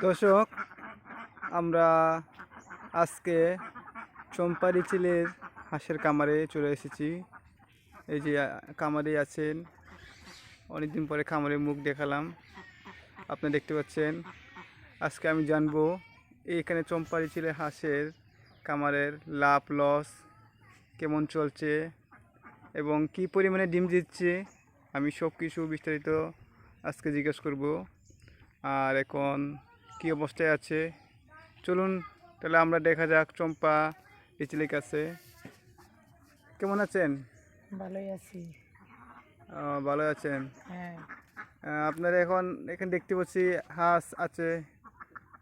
দর্শক, আমরা আজকে চম্পারি চিলের হাঁসের কামারে চলে এসেছি। এই যে কামারে আছেন। অনেকদিন পরে খামারে মুখ দেখালাম। আপনি দেখতে পাচ্ছেন। আজকে আমি জানব এইখানে চম্পারি চিলের হাঁসের কামারের লাভ, লস কেমন চলছে এবং কি পরিমাণে ডিম দিচ্ছে, আমি সব কিছু বিস্তারিত আজকে জিজ্ঞেস করব। আর এখন কি অবস্থায় আছে? চলুন তাহলে আমরা দেখা যাক চম্পা ইচিলির আছে কেমন আছেন? ভালোই আছি। ভালো আছেন? হ্যাঁ। আপনারা এখন এখানে দেখতে পাচ্ছি হাঁস আছে।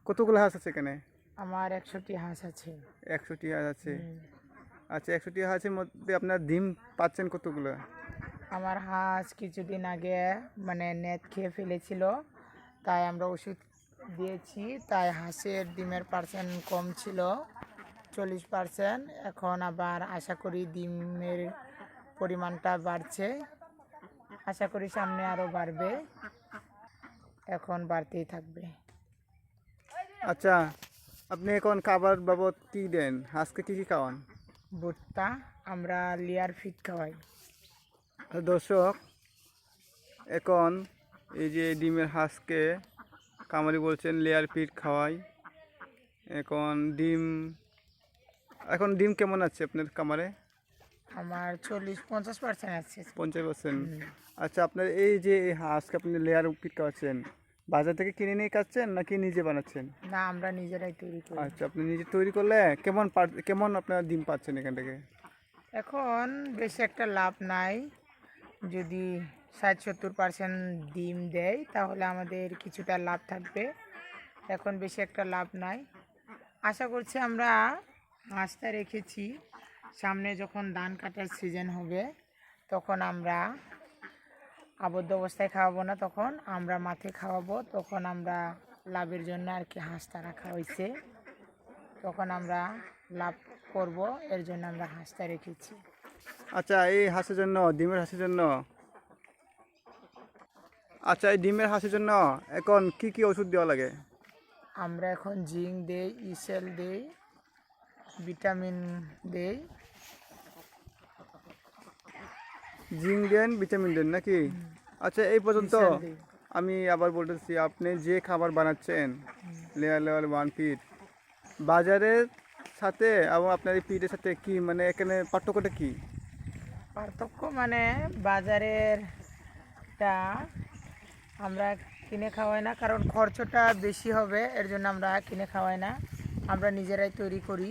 কতগুলো হাঁস আছে এখানে? আমার একশোটি হাঁস আছে। একশোটি হাঁস আছে। আচ্ছা একশোটি হাঁসের মধ্যে আপনার ডিম পাচ্ছেন কতগুলো? আমার হাঁস কিছুদিন আগে মানে নেট খেয়ে ফেলেছিল। তাই আমরা ওষুধ দিয়েছি। তাই হাঁসের ডিমের পার্সেন্ট কম ছিল চল্লিশ পার্সেন্ট এখন আবার আশা করি ডিমের পরিমাণটা বাড়ছে। আশা করি সামনে আরও বাড়বে। এখন বাড়তেই থাকবে। আচ্ছা আপনি এখন খাবার বাবদ কী দেন? হাঁসকে কী কী খাওয়ান? ভুট্টা আমরা লেয়ার ফিট খাওয়াই। দর্শক এখন এই যে ডিমের হাঁসকে কামারি বলছেন লেয়ার পিট খাওয়াই। এখন ডিম এখন ডিম কেমন আছে আপনার কামারে? আমার চল্লিশ পঞ্চাশ পার্সেন্ট আছে। পঞ্চাশ পার্সেন্ট আচ্ছা আপনার এই যে হাঁসকে আপনি লেয়ার পিট খাওয়াচ্ছেন বাজার থেকে কিনে নিয়ে খাচ্ছেন নাকি নিজে বানাচ্ছেন? না আমরা নিজেরাই তৈরি করি। আচ্ছা আপনি নিজে তৈরি করলে কেমন কেমন আপনার ডিম পাচ্ছেন এখান থেকে? এখন বেশি একটা লাভ নাই। যদি ষাট সত্তর পার্সেন্ট ডিম দেয়, তাহলে আমাদের কিছুটা লাভ থাকবে। এখন বেশি একটা লাভ নাই। আশা করছি আমরা হাঁসটা রেখেছি। সামনে যখন ধান কাটার সিজন হবে, তখন আমরা আবদ্ধ অবস্থায় খাওয়াবো না, তখন আমরা মাঠে খাওয়াবো, তখন আমরা লাভের জন্য আর কি হাঁসটা রাখা হয়েছে। তখন আমরা লাভ করব, এর জন্য আমরা হাঁসটা রেখেছি। আচ্ছা এই হাঁসের জন্য, ডিমের হাঁসের জন্য আচ্ছা এই ডিমের হাঁসের জন্য এখন কি কি ওষুধ দেওয়া লাগে? আমরা এখন জিঙ্ক দেই ইসেল দেই ভিটামিন দেই। জিঙ্ক দেন ভিটামিন দেন নাকি? আচ্ছা এই পর্যন্ত আমি আবার বলতেছি আপনি যে খাবার বানাচ্ছেন লেয়ার লেয়ার ওয়ান ফিট বাজারের সাথে এবং আপনার এই পিটের সাথে কি মানে এখানে পার্থক্যটা কি? পার্থক্য মানে বাজারের টা আমরা কিনে খাওয়াই না, কারণ খরচটা বেশি হবে, এর জন্য আমরা কিনে খাওয়াই না। আমরা নিজেরাই তৈরি করি।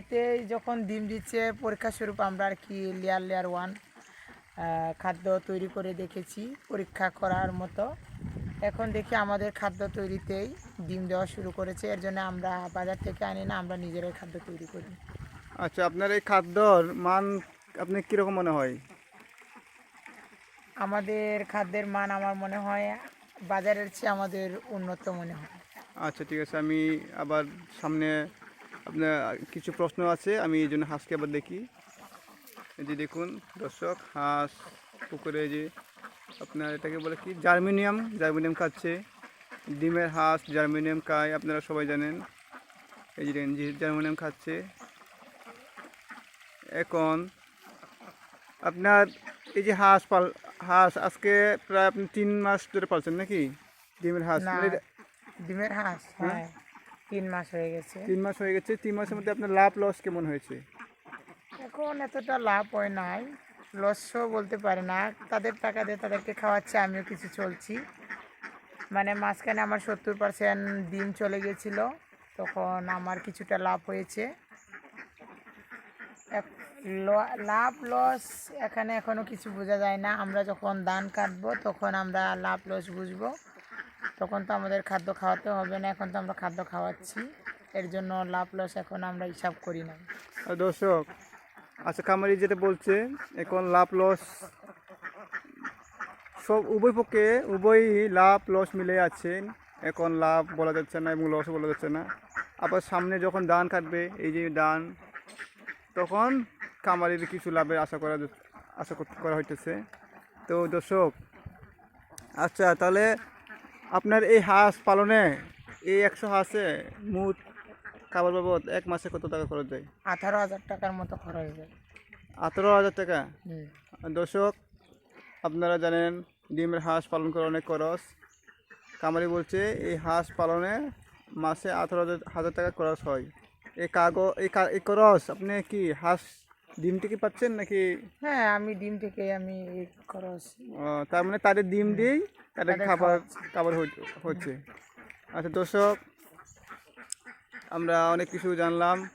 এতে যখন ডিম দিচ্ছে, পরীক্ষা স্বরূপ আমরা আর কি লেয়ার লেয়ার ওয়ান খাদ্য তৈরি করে দেখেছি, পরীক্ষা করার মতো। এখন দেখি আমাদের খাদ্য তৈরিতেই ডিম দেওয়া শুরু করেছে, এর জন্য আমরা বাজার থেকে আনি না, আমরা নিজেরাই খাদ্য তৈরি করি। আচ্ছা আপনার এই খাদ্যর মান আপনার কীরকম মনে হয়? আমাদের খাদ্যের মান আমার মনে হয় বাজারের চেয়ে আমাদের উন্নত মনে হয়। আচ্ছা ঠিক আছে। আমি আবার সামনে আপনার কিছু প্রশ্ন আছে, আমি এই জন্য হাঁসকে আবার দেখি। যে দেখুন, দর্শক, হাঁস, পুকুরে যে আপনার এটাকে বলে কি? জার্মিনিয়াম জার্মিনিয়াম খাচ্ছে। ডিমের হাঁস জার্মিনিয়াম খায়, আপনারা সবাই জানেন। এই যে জার্মিনিয়াম খাচ্ছে। এখন আপনার এই যে হাঁস পাল হাঁস আজকে প্রায় আপনি তিন মাস ধরে পালছেন নাকি? ডিমের হাঁস? মানে ডিমের হাঁস হ্যাঁ? তিন মাস হয়ে গেছে। তিন মাস হয়ে গেছে তিন মাসের মধ্যে আপনার লাভ লস কেমন হয়েছে? এখন এতটা লাভ হয় নাই লসও বলতে পারে না তাদের টাকা দিয়ে তাদেরকে খাওয়াচ্ছে আমিও কিছু চলছি। মানে মাঝখানে আমার সত্তর পার্সেন্ট ডিম চলে গেছিল তখন আমার কিছুটা লাভ হয়েছে। লাভ লস এখানে এখনও কিছু বোঝা যায় না। আমরা যখন ধান কাটবো, তখন আমরা লাভ লস বুঝব। তখন তো আমাদের খাদ্য খাওয়াতে হবে না, এখন তো আমরা খাদ্য খাওয়াচ্ছি। এর জন্য লাভ লস এখন আমরা হিসাব করি না। দর্শক আচ্ছা কামারি যেটা বলছে, এখন লাভ লস সব উভয় পক্ষে উভয় লাভ লস মিলে আছেন এখন লাভ বলা যাচ্ছে না এবং লস বলা যাচ্ছে না। আবার সামনে যখন ধান কাটবে, এই যে ধান তখন কামারির কিছু লাভের আশা করা আশা কর- করা হইতেছে। তো দর্শক আচ্ছা তাহলে আপনার এই হাঁস পালনে এই একশো হাঁসে মুট খাবার বাবদ এক মাসে কত টাকা খরচ যায় আঠারো হাজার টাকার মতো খরচ যায় আঠারো হাজার টাকা? দর্শক আপনারা জানেন ডিমের হাঁস পালন করা অনেক খরচ। কামারি বলছে এই হাঁস পালনে মাসে আঠারো হাজার হাজার টাকা খরচ হয়। এই কাগজ এই এই খরচ আপনি কি হাঁস ডিম থেকে পাচ্ছেন নাকি? হ্যাঁ আমি ডিম থেকে আমি এই খরচ আহ, তার মানে তাদের ডিম দিয়েই তাদের তাদের খাবার খাবার হই- হচ্ছে। আচ্ছা দর্শক আমরা অনেক কিছু জানলাম।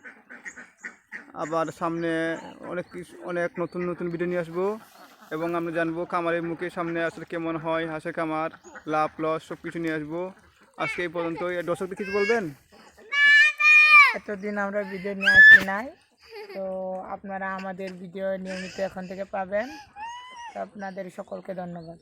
আবার সামনে অনেক কিছু অনেক নতুন নতুন ভিডিও নিয়ে আসব। এবং আমরা জানব খামারের মুখে সামনে আসলে কেমন হয় হাঁসের খামার লাভ লস সব কিছু নিয়ে আসব। আজকে এই পর্যন্ত দর্শকদের কিছু বলবেন? এতদিন আমরা ভিডিও নিয়ে আসি নাই। তো আপনারা আমাদের ভিডিও নিয়মিত এখন থেকে পাবেন। তো আপনাদের সকলকে ধন্যবাদ।